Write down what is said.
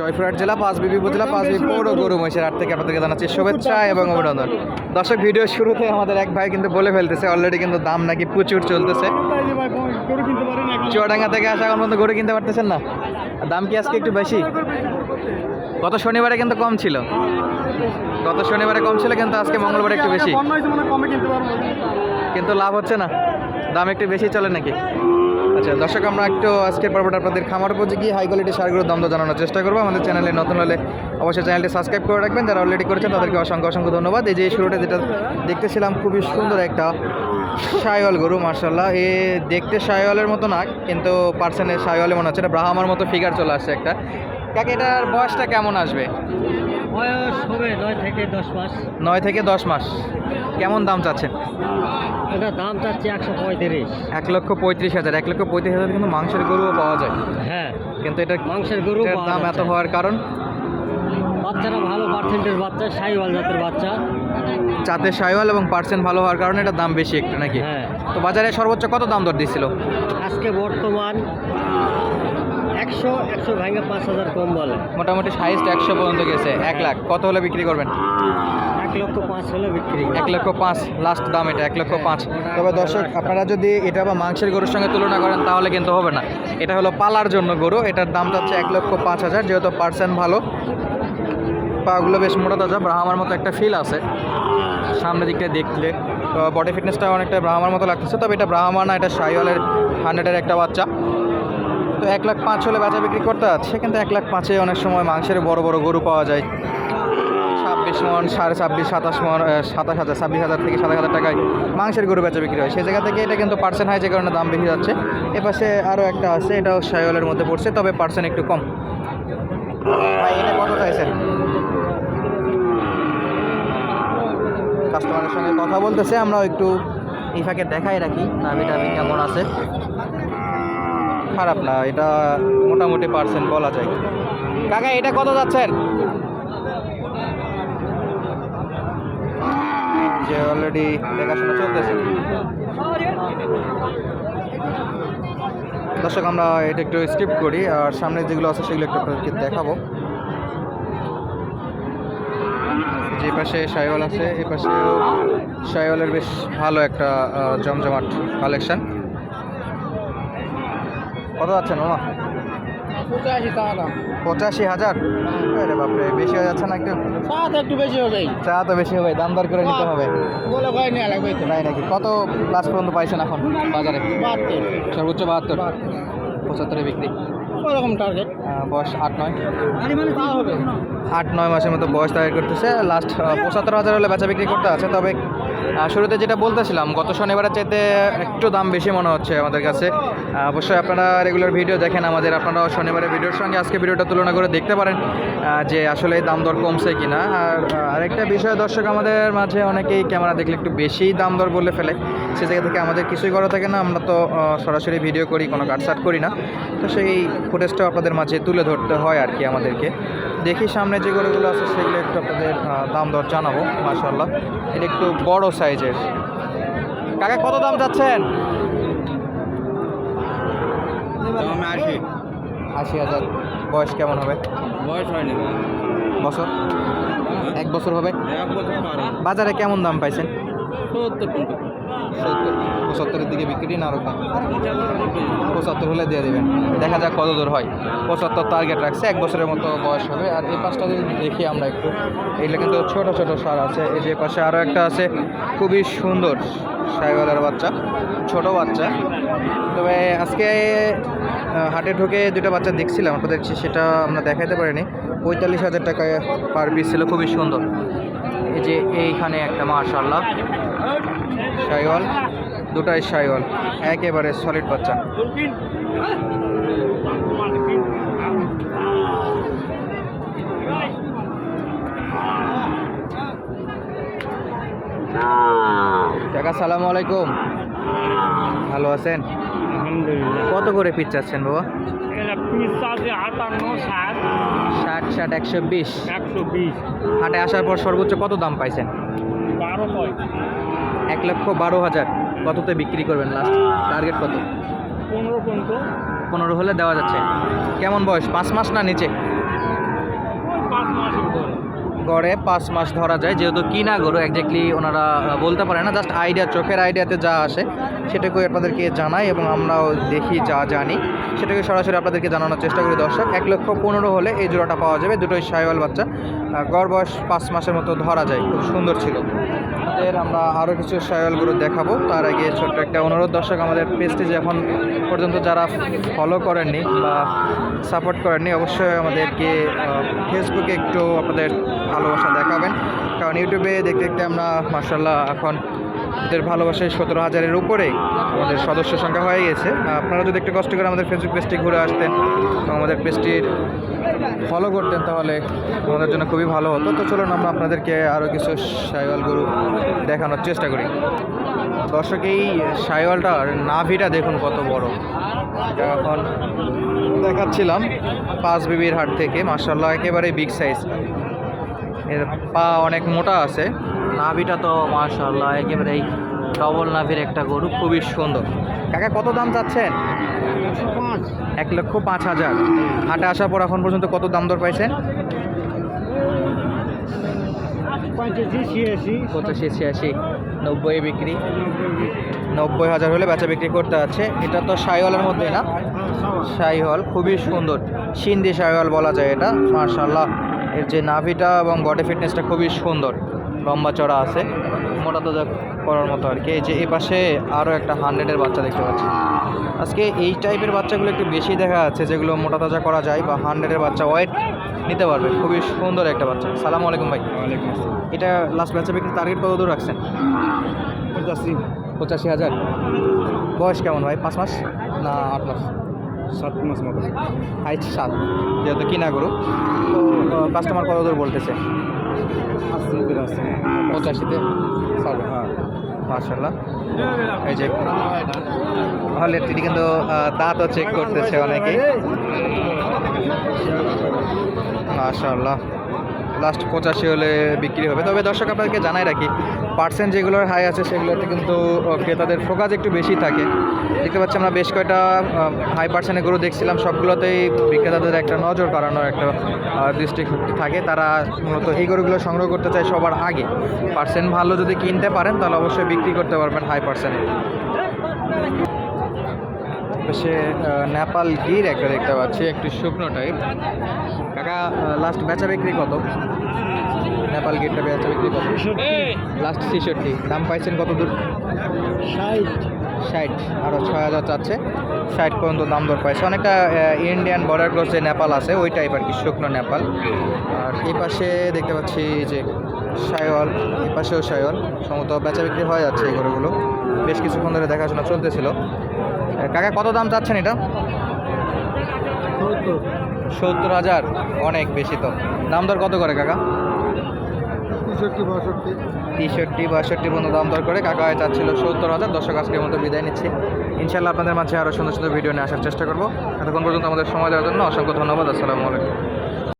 জয়পুরহাট জেলা পাঁচ পাঁচবিবি উপজেলা পাঁচবিবি পৌর গরু মহিষের হাট থেকে আপনাদেরকে জানাচ্ছি শুভেচ্ছা এবং অভিনন্দন। দর্শক, ভিডিও শুরুতে আমাদের এক ভাই কিন্তু বলে ফেলতেছে অলরেডি কিন্তু দাম নাকি প্রচুর চলতেছে। চুয়াডাঙ্গা থেকে আসা এখন পর্যন্ত গরু কিনতে পারতেছেন না? দাম কি আজকে একটু বেশি? গত শনিবারে কিন্তু কম ছিল। গত শনিবারে কম ছিল কিন্তু আজকে মঙ্গলবারে একটু বেশি। কিন্তু লাভ হচ্ছে না? দাম একটু বেশি চলে নাকি? আচ্ছা দর্শক আমরা একটু আজকের পর্বটা আপনাদের খামার উপযোগী হাই কোয়ালিটি সারগুলোর দাম জানানোর চেষ্টা করব। আমাদের চ্যানেলে নতুন হলে অবশ্যই চ্যানেলটি সাবস্ক্রাইব করে রাখবেন। যারা অলরেডি করেছেন তাদেরকে অসংখ্য অসংখ্য ধন্যবাদ। এই যে শুরুটা যেটা দেখতেছিলাম খুবই সুন্দর একটা সায়ল গরু মার্শাল্লাহ এ দেখতে সায়লের মতো না কিন্তু পার্সেন্টের সায়লে মনে হচ্ছে এটা ব্রাহ্মার মতো ফিগার চলে আসছে একটা। কাকে এটার বয়সটা কেমন আসবে? বয়স হবে নয় থেকে দশ মাস। নয় থেকে দশ মাস। কেমন দাম চাচ্ছেন? এটা দাম চাচ্ছি একশো পঁয়ত্রিশ। এক লক্ষ পঁয়ত্রিশ হাজার। এক লক্ষ পঁয়ত্রিশ হাজার কিন্তু মাংসের গরুও পাওয়া যায়। হ্যাঁ কিন্তু এটা মাংসের গরু দাম এত হওয়ার কারণ? বাচ্চারা ভালো পার্সেন্টের বাচ্চা সাইওয়াল জাতের বাচ্চা। চাতে সাইওয়াল এবং পার্সেন্ট ভালো হওয়ার কারণে এটার দাম বেশি একটু নাকি? হ্যাঁ। তো বাজারে সর্বোচ্চ কত দাম দর দিচ্ছিল আজকে বর্তমান একশো একশো ভাঙে পাঁচ হাজার কম বলে। মোটামুটি হাইস্ট একশো পর্যন্ত গেছে এক লাখ। কত হলে বিক্রি করবেন? এক লক্ষ পাঁচ হলে বিক্রি। এক লক্ষ পাঁচ লাস্ট দাম এটা এক লক্ষ পাঁচ। তবে দর্শক আপনারা যদি এটা বা মাংসের গরুর সঙ্গে তুলনা করেন তাহলে কিন্তু হবে না। এটা হলো পালার জন্য গরু এটার দাম যাচ্ছে এক লক্ষ পাঁচ হাজার যেহেতু পার্সেন্ট ভালো। পাগুলো বেশ মোটা তাজা ব্রাহ্মার মতো একটা ফিল আছে। সামনের দিকটা দেখলে। তো বডি ফিটনেসটা অনেকটা ব্রাহ্মার মতো লাগতেছে তবে এটা ব্রাহ্মা না এটা সাইওয়ালের হান্ড্রেডের একটা বাচ্চা। তো এক লাখ পাঁচ হলে বেচা বিক্রি করতে আছে কিন্তু এক লাখ পাঁচে অনেক সময় মাংসের বড় বড় গরু পাওয়া যায়। ছাব্বিশ মন, সাড়ে ছাব্বিশ, সাতাশ মন সাতাশ হাজার, ছাব্বিশ হাজার থেকে সাতাশ হাজার টাকায় মাংসের গরু বেচা বিক্রি হয়। সেই জায়গা থেকে এটা কিন্তু পার্সেন্ট হয় যে কারণে দাম বেশি যাচ্ছে। এপাশে আরও একটা আছে, এটাও সাইওয়ালের মধ্যে পড়ছে, তবে পার্সেন্ট একটু কম। ভাই, এটা কত চাইছেন? কাস্টমারের সঙ্গে কথা বলতেছে, আমরাও একটু এই ফাঁকে দেখাই রাখি। নাভি টাভি কেমন আছে? খারাপ না, এটা মোটামুটি পার্সেন্ট বলা যায়। কাকা, এটা কত যাচ্ছেন? যে অলরেডি দেখাশোনা চলতেছে। দর্শক, আমরা এটা একটু স্কিপ করি, আর সামনে যেগুলো আছে সেগুলো একটু আপনাদেরকে দেখাবো। যে পাশে সাইওয়াল আছে, এ পাশেও সাইওয়ালের বেশ ভালো একটা জমজমাট কালেকশন কত যাচ্ছেন মামা? পঁচাশি টাকা পঁচাশি হাজার? আরে বাপরে বেশি হয়ে যাচ্ছে না একটু? সাত একটু বেশি হবে চা তো বেশি হবে দাম দর করে নিতে হবে। বলে ভাই নেওয়া লাগবে তাই নাকি? কত লাস্ট পর্যন্ত পাইছেন এখন বাজারে? বাহাত্তর। সর্বোচ্চ বাহাত্তর? পঁচাত্তরে বিক্রি। ওরকম টার্গেট বয়স আট নয়? মানে তা হবে। আট নয় মাসের মতো বয়স তৈরি করতেছে। লাস্ট পঁচাত্তর হাজার হলে বেচা বিক্রি করতে আছে তবে শুরুতে যেটা বলতেছিলাম, গত শনিবারের চাইতে একটু দাম বেশি মনে হচ্ছে আমাদের কাছে। অবশ্যই আপনারা রেগুলার ভিডিও দেখেন আমাদের। আপনারা শনিবারের ভিডিওর সঙ্গে আজকে ভিডিওটা তুলনা করে দেখতে পারেন যে আসলে দাম দর কমছে কিনা। আর আরেকটা বিষয়, দর্শক আমাদের মাঝে অনেকেই ক্যামেরা দেখলে একটু বেশি দাম দর বলে ফেলে। সে জায়গা থেকে আমাদের কিছুই করা থাকে না, আমরা তো সরাসরি ভিডিও করি, কোনো কাটসাট করি না। তো সেই ফুটেজটাও আপনাদের মাঝে তুলে ধরতে হয় আর কি আমাদেরকে। দেখি সামনে যে গরুগুলো আছে, সেগুলো একটু আপনাদের দাম দর জানাব মাশাল্লাহ এটা একটু বড় সাইজের। কাকা কত দাম চাচ্ছেন? আশি। আশি হাজার। বয়স কেমন হবে? বয়স হয়নি বছর? এক বছর হবে? এক বছর পারে বাজারে কেমন দাম পাইছেন? সত্তর সত্তর পঁচাত্তরের দিকে বিক্রি না আরও কম। পঁচাত্তর হলে দিয়ে দেবেন। দেখা যাক কত দূর হয়। পঁচাত্তর টার্গেট রাখছে, এক বছরের মতো বয়স হবে। আর এই পাঁচটা যদি দেখি আমরা একটু, এগুলো কিন্তু ছোট ছোট সার আছে। এই যে পাশে আরও একটা আছে, খুবই সুন্দর সাইওয়ালার বাচ্চা, ছোট বাচ্চা। তবে আজকে হাটে ঢুকে দুটো বাচ্চা দেখছিলাম আপনাদের সেটা আমরা দেখাইতে পারিনি। পঁয়তাল্লিশ হাজার টাকায় পার পিস ছিল, খুবই সুন্দর। এই যে এইখানে একটা মার্শাল্লাহ সাইওয়াল দুটাই সাইওয়াল একেবারে সলিড বাচ্চা। সালামু আলাইকুম। ভালো আছেন? কত করে পিস চাচ্ছেন বাবা? ষাট। ষাট একশো বিশ। একশো বিশ। হাটে আসার পর সর্বোচ্চ কত দাম পাইছেন? বারো এক লক্ষ বারো হাজার। কততে বিক্রি করবেন লাস্ট টার্গেট কত? পনেরো পনেরো হলে দেওয়া যাচ্ছে। কেমন বয়স? পাঁচ মাস না নিচে? গড়ে পাঁচ মাস ধরা যায়, যেহেতু কিনা গরু একজাক্টলি ওনারা বলতে পারে না জাস্ট আইডিয়া চোখের আইডিয়াতে যা আসে সেটাকে আপনাদেরকে জানাই এবং আমরাও দেখি, যা জানি। সেটাকে সরাসরি আপনাদেরকে জানানোর চেষ্টা করি, দর্শক। এক লক্ষ পনেরো হলে এই জোড়াটা পাওয়া যাবে, দুটোই সাইওয়াল বাচ্চা। গড় বয়স পাঁচ মাসের মতো ধরা যায়, খুব সুন্দর ছিল। এর আমরা আরও কিছু সাইওয়াল গরু দেখাবো, তার আগে ছোট্ট একটা অনুরোধ, দর্শক, আমাদের পেজটি যে এখন পর্যন্ত যারা ফলো করেননি বা সাপোর্ট করেননি, অবশ্যই আমাদেরকে ফেসবুকে একটু আপনাদের ভালোবাসা দেখাবেন। কারণ ইউটিউবে দেখতে দেখতে আমরা মার্শাল্লাহ এখন আমাদের ভালোবাসায় সতেরো হাজারের উপরে আমাদের সদস্য সংখ্যা হয়ে গেছে। আপনারা যদি একটু কষ্ট করে আমাদের ফেসবুক পেজটি ঘুরে আসতেন এবং আমাদের পেজটির ফলো করতেন, তাহলে আমাদের জন্য খুবই ভালো হতো। তো চলুন আমরা আপনাদেরকে আরও কিছু সাইওয়াল গরু দেখানোর চেষ্টা করি। দর্শক, এই সাইওয়ালটার নাভিটা দেখুন কত বড়। এখন দেখাচ্ছিলাম পাঁচ বিবির হাট থেকে। মার্শাল্লাহ একেবারে বিগ সাইজ এর পা অনেক মোটা আছে। নাভিটা তো মার্শাল্লাহ একেবারেই ডবল নাভির একটা গরু খুবই সুন্দর। কাকা কত দাম চাচ্ছেন? এক লক্ষ পাঁচ। হাজার। হাটে আসার পর এখন পর্যন্ত কত দাম দর পাইছেন? পঁচাশি ছিয়াশি। নব্বই বিক্রি। নব্বই হাজার হলে বেচা বিক্রি করতে আছে। এটা তো সাইওয়ালের মধ্যে না? সাইহল খুবই সুন্দর। সিন্ধি সাইহল বলা যায় এটা মার্শাল্লাহ এর যে নাভিটা এবং বডি ফিটনেসটা খুবই সুন্দর। লম্বা চড়া আছে। মোটা তাজা করার মতো আর কি। এই যে এই পাশে আরও একটা হান্ড্রেডের বাচ্চা দেখতে পাচ্ছি। আজকে এই টাইপের বাচ্চাগুলো একটু বেশি দেখা যাচ্ছে যেগুলো মোটা তাজা করা যায় বা হান্ড্রেডের বাচ্চা ওয়েট নিতে পারবে। খুবই সুন্দর একটা বাচ্চা। সালাম আলাইকুম ভাই। এটা লাস্ট বেচা বিক্রি টার্গেট কত দূর রাখছেন? পঁচাশি। পঁচাশি হাজার। বয়স কেমন ভাই? পাঁচ মাস? না আট মাস। সাত মাস মতো। হাইট সাত। যেহেতু কিনা গরু তো কাস্টমার কত দূর বলতেছে? পঁচাশিতে? ছাড়বে হ্যাঁ। মার্শাল্লাহ এই যে হলে তিনি কিন্তু দাঁতও চেক করতেছে অনেকেই। মার্শাল্লাহ লাস্ট পঁচাশি হলে বিক্রি হবে। তবে দর্শক, আপনাদেরকে জানাই রাখি পার্সেন্ট যেগুলোর হাই আছে সেগুলোতে কিন্তু ক্রেতাদের ফোকাস একটু বেশি থাকে। দেখতে পাচ্ছি আমরা বেশ কয়টা হাই পার্সেন্টের গরু দেখছিলাম, সবগুলোতেই বিক্রেতাদের একটা নজর কাড়ানোর একটা দৃষ্টিশক্তি থাকে। তারা মূলত এই গরুগুলো সংগ্রহ করতে চায় সবার আগে। পার্সেন্ট ভালো যদি কিনতে পারেন, তাহলে অবশ্যই বিক্রি করতে পারবেন হাই পার্সেন্টে সে নেপাল গির একটা দেখতে পাচ্ছি, একটু শুকনো টাইপ কাকা লাস্ট বেচা বিক্রি কত? নেপাল গিরটা বেচা বিক্রি কত? লাস্ট ছেষট্টি। দাম পাইছেন কত দূর? ষাট। ষাট আরও ছয় হাজার চাচ্ছে। ষাট পর্যন্ত দাম দর পাইছে। অনেকটা ইন্ডিয়ান বর্ডার ক্রস যে নেপাল আছে, ওই টাইপ আর কি, শুকনো নেপাল। আর এই পাশে দেখতে পাচ্ছি যে সায়ল এই পাশেও সায়ল সম্ভবত বেচা বিক্রি হয়ে যাচ্ছে এই গরুগুলো। বেশ কিছুক্ষণ ধরে দেখাশোনা চলতেছিল। কাকা কত দাম চাচ্ছেন এটা? সত্তর। হাজার অনেক বেশি তো। দাম দর কত করে কাকা? তেষট্টি বাষট্টি। পর্যন্ত দাম দর করে কাকা হয় চাচ্ছিল সত্তর হাজার। দর্শক আজকের মতো বিদায় নিচ্ছি। ইনশাল্লাহ আপনাদের মাঝে আরও সুন্দর সুন্দর ভিডিও নিয়ে আসার চেষ্টা করব। এতক্ষণ পর্যন্ত আমাদের সময় দেওয়ার জন্য অসংখ্য ধন্যবাদ। আসসালামু আলাইকুম।